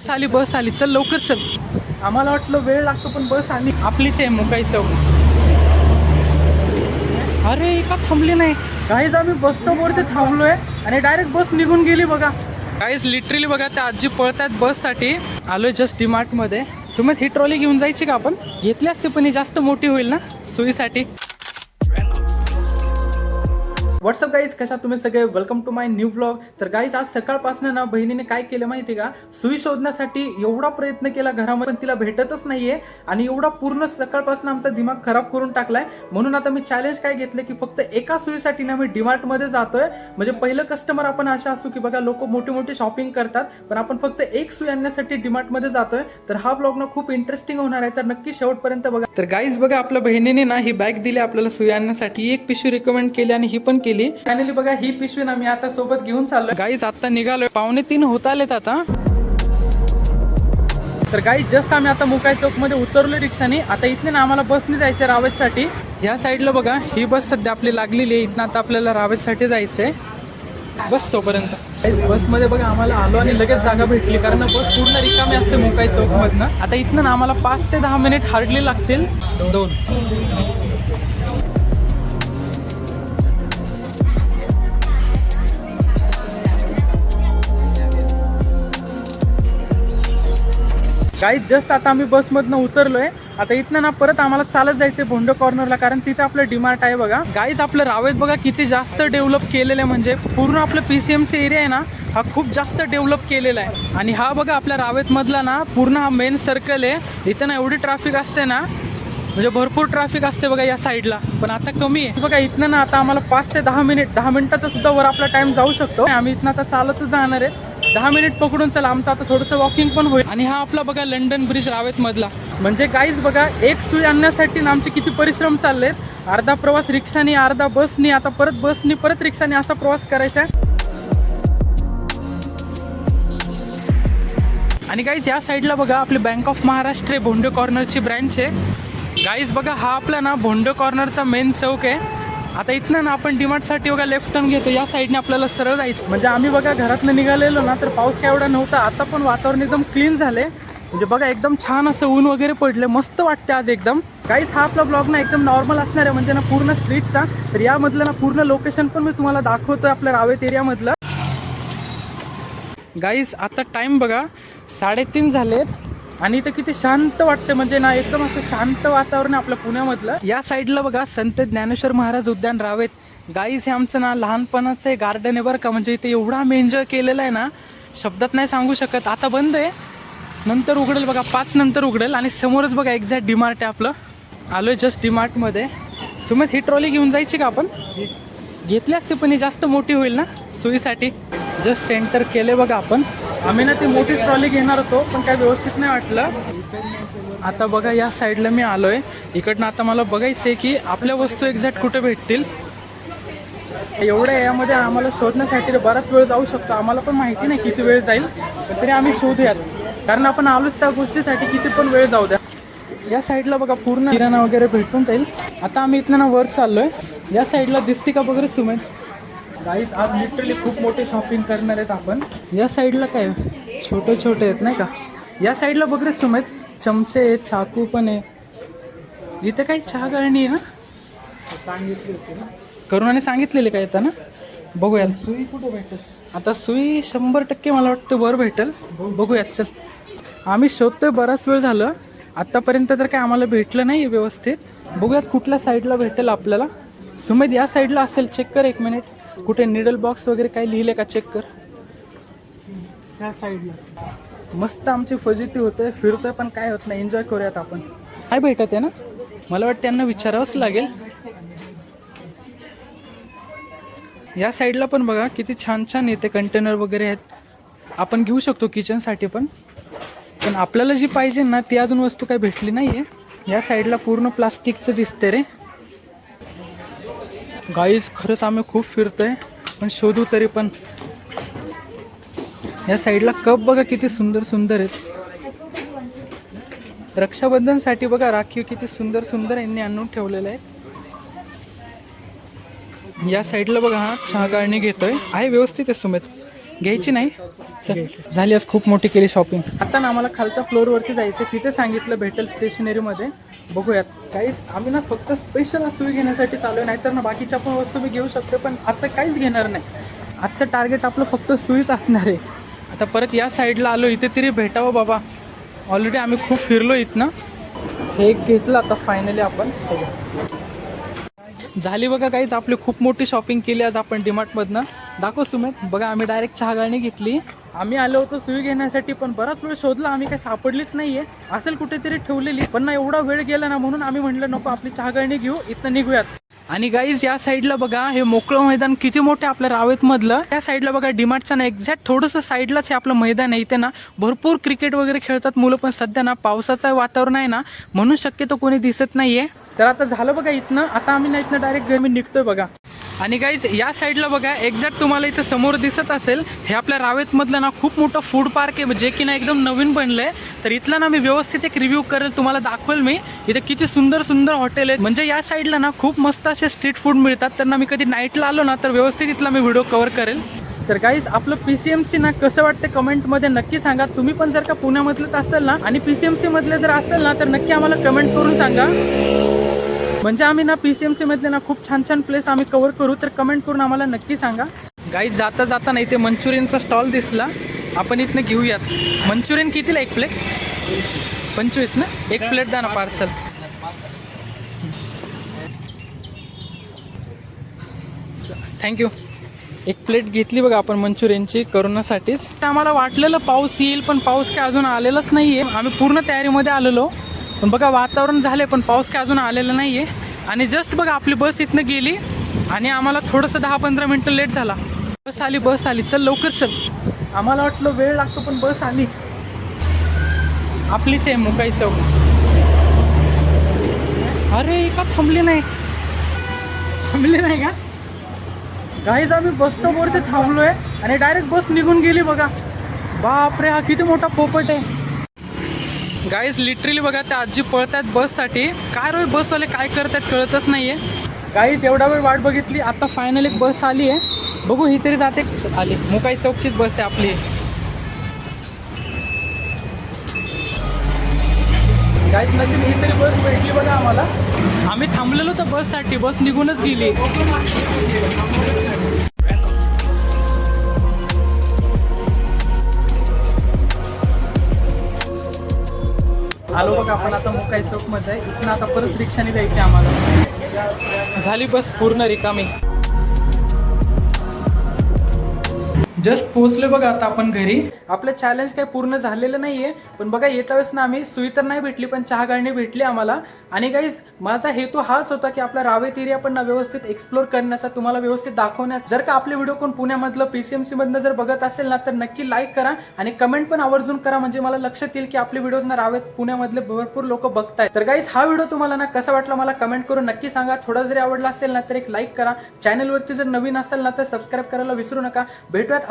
बस आली बस आली. चल लवकर चल. आम्हाला वाटलं वेळ लागतो पण बस आली आपलीच आहे मुकाई चौक. अरे का थांबली नाही. काहीच आम्ही बस स्टॉपवरती थांबलोय आणि डायरेक्ट बस निघून गेली बघा. काहीच लिटरली बघा त्या आजी पळतात बससाठी आलोय जस्ट डीमार्टमध्ये. तुम्ही ही ट्रॉली घेऊन जायची का आपण? घेतली असते पण ही जास्त मोठी होईल ना? सोयीसाठी. व्हॉट्सअप गाईज कशा तुम्ही सगळे? Welcome to my new blog तर गाईज आज सकाळपासून ना बहिणीने काय केलं माहिती का? सुई शोधण्यासाठी एवढा प्रयत्न केला घरामध्ये पण तिला भेटतच नाहीये. आणि एवढा पूर्ण सकाळपासून आमचा दिमाग खराब करून टाकलाय. म्हणून आता मी चॅलेंज काय घेतलं की फक्त एका सुईसाठी ना मी डीमार्टमध्ये जातोय. म्हणजे पहिलं कस्टमर आपण अशा असू की बघा लोक मोठी मोठी शॉपिंग करतात पण आपण फक्त एक सुई आणण्यासाठी डीमार्टमध्ये जातोय. तर हा ब्लॉग ना खूप इंटरेस्टिंग होणार आहे. तर नक्की शेवटपर्यंत बघा. तर गाईज बघा आपल्या बहिणीने ना ही बॅग दिली आपल्याला सुई आणण्यासाठी. एक पिशवी रिकमेंड केली आणि ही पण केली. फायनली बघा ही पिशवी ना मी आता सोबत घेऊन चाललोय. गाईज आता निघालोय. पावणे तीन होत आलेत आता. तर गाई जस्ट आम्ही आता मुकाई चौकमध्ये उतरलो रिक्षाने. आता इथने ना आम्हाला बसने जायचं रावेतसाठी ह्या साईडला बघा ही बस सध्या आपली लागलेली आहे. इथनं आता आपल्याला रावेतसाठी जायचंय. बस तोपर्यंत. बसमध्ये बघा आम्हाला आलो आणि लगेच जागा भेटली. कारण बस पूर्ण रिकामी असते मुकाई चौक मधनं आता इथनं ना आम्हाला पाच ते दहा मिनिट हार्डली लागतील. दोन. गाईज जस्ट आता आम्ही बसमधनं उतरलोय. आता इथनं ना परत आम्हाला चालत जायचंय भोंडो कॉर्नरला कारण तिथे आपलं डिमार्ट आहे बघा. गाईज आपलं रावेत बघा किती जास्त डेव्हलप केलेलं आहे म्हणजे पूर्ण आपलं पीसीएमसी एरिया आहे ना हा खूप जास्त डेव्हलप केलेला आहे. आणि हा बघा आपल्या रावेत मधला ना पूर्ण हा मेन सर्कल आहे. इथं ना एवढी ट्रॅफिक असते ना म्हणजे भरपूर ट्रॅफिक असते बघा या साईडला पण आता कमी आहे. बघा इथनं ना आता आम्हाला पाच ते दहा मिनिट दहा मिनिटाचा सुद्धा वर आपला टाइम जाऊ शकतो. आम्ही इथनं आता चालतच जाणार आहे. दहा मिनिट पकडून चला आमचं आता थोडंसं वॉकिंग पण होईल. आणि हा आपला बघा लंडन ब्रिज रावेत मधला म्हणजे काहीच बघा एक सुई आणण्यासाठी ना आमचे किती परिश्रम चाललेत. अर्धा प्रवास रिक्षाने अर्धा बसनी आता परत बसनी परत रिक्षाने असा प्रवास करायचा आहे. आणि गाईज या साईडला बघा आपली बँक ऑफ महाराष्ट्र भोंडे कॉर्नरची ब्रँच आहे. गाईज बघा हा आपला ना भोंडे कॉर्नरचा मेन चौक आहे. आता इथनं ना आपण डिमार्टसाठी बघा लेफ्ट टर्न घेतो. या साईडने आपल्याला सरळ जायचं. म्हणजे आम्ही बघा घरातनं निघालेलो ना तर पाऊस काय एवढा नव्हता. आता पण वातावरण एकदम क्लीन झाले म्हणजे बघा एकदम छान असं ऊन वगैरे पडले मस्त वाटते आज एकदम. काहीच हा आपला ब्लॉग ना एकदम नॉर्मल असणार आहे. म्हणजे ना पूर्ण स्ट्रीटचा तर यामधलं ना पूर्ण लोकेशन पण मी तुम्हाला दाखवतो आपल्या रावेत एरियामधलं गाईज आता टाईम बघा. साडेतीन झालेत. आणि इथं किती शांत वाटतं म्हणजे ना एकदम असं शांत वातावरण आहे पुण्यामधलं. या साईडला बघा संत ज्ञानेश्वर महाराज उद्यान रावेत. गाईस हे आमचं ना लहानपणाचं गार्डन आहे बरं का म्हणजे इथे एवढा आम्ही एन्जॉय केलेला आहे ना शब्दात नाही सांगू शकत. आता बंद आहे. नंतर उघडेल बघा पाच नंतर उघडेल. आणि समोरच बघा एक्झॅक्ट डिमार्ट आहे आपलं. आलोय जस्ट डीमार्टमध्ये सुमित ही ट्रॉली घेऊन जायची का आपण? घेतली असते पण ही जास्त मोठी होईल ना सोयीसाठी. जस्ट एंटर केले बघा आपण. आम्ही ना ती मोठीच ट्रॉली घेणार होतो पण काय व्यवस्थित नाही वाटलं. आता बघा या साईडला मी आलोय. इकडनं आता मला बघायचं आहे की आपल्या वस्तू एक्झॅक्ट कुठे भेटतील. एवढ्या यामध्ये आम्हाला शोधण्यासाठी बराच वेळ जाऊ शकतो. आम्हाला पण माहिती नाही किती वेळ जाईल पण तरी आम्ही शोधूयात. कारण आपण आलोच त्या गोष्टीसाठी किती पण वेळ जाऊ द्या. या साईडला बघा पूर्ण किराणा वगैरे भेटून जाईल. आता आम्ही इथनं ना वर चाललोय. या साईडला दिसते का वगैरे सुमेध? गाईस आज लिटरली खूप मोठी शॉपिंग करणार आहेत आपण. या साईडला काय? छोटे छोटे आहेत नाही का? या साईडला वगैरे सुमेध चमचे आहेत चाकू पण आहे. इथे काही चहा गाळणी आहे ना? सांगितली होती ना. करुणाने सांगितलेले काय येतं ना? बघूयात. सुई कुठे भेटेल? आता सुई शंभर टक्के मला वाटतं वर भेटेल. बघूयात चल. आम्ही शोधतोय बराच वेळ झालं. आत्तापर्यंत तर काय आम्हाला भेटलं नाही व्यवस्थित. बघूयात कुठल्या साईडला भेटेल आपल्याला. सुमेध या साईडला असेल. चेक कर एक मिनिट कुठे निडल बॉक्स वगैरे काही लिहिले का चेक कर? ह्या साईडला मस्त आमची फजिती होते फिरतोय पण काय होत नाही. एन्जॉय करूयात आपण. काय भेटत आहे ना? मला वाटतं त्यांना विचारावंच लागेल. या साईडला पण बघा किती छान छान येते कंटेनर वगैरे आहेत. आपण घेऊ शकतो किचनसाठी पण. पण आपल्याला जी पाहिजे ना ती अजून वस्तू काही भेटली नाही आहे या साईडला पूर्ण प्लास्टिकचं दिसते रे. गाईज खरंच आम्ही खूप फिरतोय पण शोधू तरी पण. या साईडला कप बघा किती सुंदर सुंदर आहेत. रक्षाबंधनसाठी बघा राखीव किती सुंदर सुंदर यांनी आणून ठेवलेले आहेत. या साईडला बघा हा चहा घेतोय. आहे व्यवस्थित आहे सुमेत घ्यायची नाही? चल झाली आज खूप मोठी केली शॉपिंग आता ना आम्हाला खालच्या फ्लोअरवरती जायचं तिथे सांगितलं भेटेल स्टेशनरीमध्ये बघूयात. काहीच आम्ही ना फक्त स्पेशल सुई घेण्यासाठी चालू आहे नाहीतर ना बाकीच्या पण वस्तू मी घेऊ शकतो पण आता काहीच घेणार नाही. आजचं टार्गेट आपलं फक्त सुईच असणार आहे. आता परत या साईडला आलो इथे तरी भेटावं बाबा. ऑलरेडी आम्ही खूप फिरलो इथनं. हे घेतलं आता फायनली आपण. झाली बघा काहीच आपली खूप मोठी शॉपिंग केली आज आपण डीमार्टमधनं दाखव सुमित. बघा आम्ही डायरेक्ट चहा गाळणी घेतली. आम्ही आलो होतो सुई घेण्यासाठी पण बराच वेळ शोधला. आम्ही काही सापडलीच नाहीये. असेल कुठेतरी ठेवलेली पण ना एवढा वेळ गेला ना म्हणून आम्ही म्हटलं नको आपली चहा गाळणी घेऊ. इथं निघूयात. आणि गाईज या साईडला बघा हे मोकळं मैदान किती मोठं आपल्या रावेत मधलं त्या साईडला बघा डिमार्टच्या ना एक्झॅक्ट थोडंसं साईडलाच हे आपलं मैदान आहे. इथे ना भरपूर क्रिकेट वगैरे खेळतात मुलं पण सध्या ना पावसाचं वातावरण आहे ना म्हणून शक्यतो कोणी दिसत नाहीये. तर आता झालं बघा इथनं. आता आम्ही ना इथनं डायरेक्ट घरी निघतोय बघा. आणि गाईज या साईडला बघा एक्झॅक्ट तुम्हाला इथं समोर दिसत असेल हे आपल्या रावेतमधलं ना खूप मोठं फूड पार्क आहे जे की ना एकदम नवीन बनलंय. तर इथला ना मी व्यवस्थित एक रिव्ह्यू करेल तुम्हाला दाखवेल मी. इथे किती सुंदर सुंदर हॉटेल आहेत. म्हणजे या साईडला ना खूप मस्त असे स्ट्रीट फूड मिळतात. तर ना मी कधी नाईटला आलो ना तर व्यवस्थित इथला मी व्हिडिओ कव्हर करेल. तर गाईज आपलं पीसीएमसी ना कसं वाटतं कमेंटमध्ये नक्की सांगा. तुम्ही पण जर का पुण्यामधलंच असेल ना आणि पीसीएमसी मधले जर असेल ना तर नक्की आम्हाला कमेंट करून सांगा. म्हणजे आम्ही ना पीसीएमसी मधले ना खूप छान छान प्लेस आम्ही कव्हर करू तर कमेंट करून आम्हाला नक्की सांगा. गाईज जाता जाता ना इथे मंचुरियनचा स्टॉल दिसला. आपण इथनं घेऊयात. मंचुरियन कितीला एक प्लेट पंचवीस ना? एक प्लेट द्या ना पार्सल थँक्यू एक प्लेट घेतली बघा आपण मंचुरियनची करोनासाठीच. तर आम्हाला वाटलेलं पाऊस येईल पण पाऊस काय अजून आलेलाच नाही आहे आम्ही पूर्ण तयारीमध्ये आलेलो. पण बघा वातावरण झाले पण पाऊस काय अजून आलेला नाही आहे आणि जस्ट बघा आपली बस इथनं गेली आणि आम्हाला थोडंसं दहा पंधरा मिनटं लेट झाला. बस आली बस आली. चल लवकर चल. आम्हाला वाटलं वेळ लागतो पण बस आली. आपलीच आहे मुकाई चौक. अरे का थांबली नाही? थांबली नाही का? गाईज आम्ही बस स्टॉपवरती थांबलोय आणि डायरेक्ट बस निघून गेली बघा. बापरे हा किती मोठा पोपट आहे. गाईज लिटरली बघा त्या आजी पळतात बससाठी. काय रोय बसवाले काय करतात कळतच नाहीये. गाईज एवढा वेळ वाट बघितली आता फायनल एक बस आली आहे. बघू ही तरी जाते. आली. मुकाई चौकचीच बस आहे आपली. गाईज नशीब ही तरी बस भेटली बघा आम्हाला. आम्ही थांबलेलो तर बससाठी. बस निघूनच गेली. आलो बघा आपण आता मुकाई चौकमध्ये इथून आता परत रिक्षाने जायचे आम्हाला. झाली बस पूर्ण रिकामी. जस्ट पोहोचले बघा आता आपण घरी. आपलं चॅलेंज काही पूर्ण झालेलं नाहीये पण बघा येत्या वेळेस ना आम्ही सुई तर नाही भेटली पण चहा गाळणी भेटली आम्हाला. आणि गाईज माझा हेतू हाच होता की आपला रावेत एरिया पण ना व्यवस्थित एक्सप्लोर करण्याचा तुम्हाला व्यवस्थित दाखवण्याचा. जर का आपले व्हिडिओ कोण पुण्यामधलं पीसीएमसी मधनं जर बघत असेल ना तर नक्की लाईक करा आणि कमेंट पण आवर्जून करा. म्हणजे मला लक्षात येईल की आपले व्हिडिओज ना रावेत पुण्यामधले भरपूर लोक बघतायत. तर गाईज हा व्हिडिओ तुम्हाला ना कसा वाटला मला कमेंट करून नक्की सांगा. थोडा जरी आवडला असेल ना तर एक लाईक करा. चॅनलवरती जर नवीन असेल ना तर सबस्क्राईब करायला विसरू नका. भेटूयात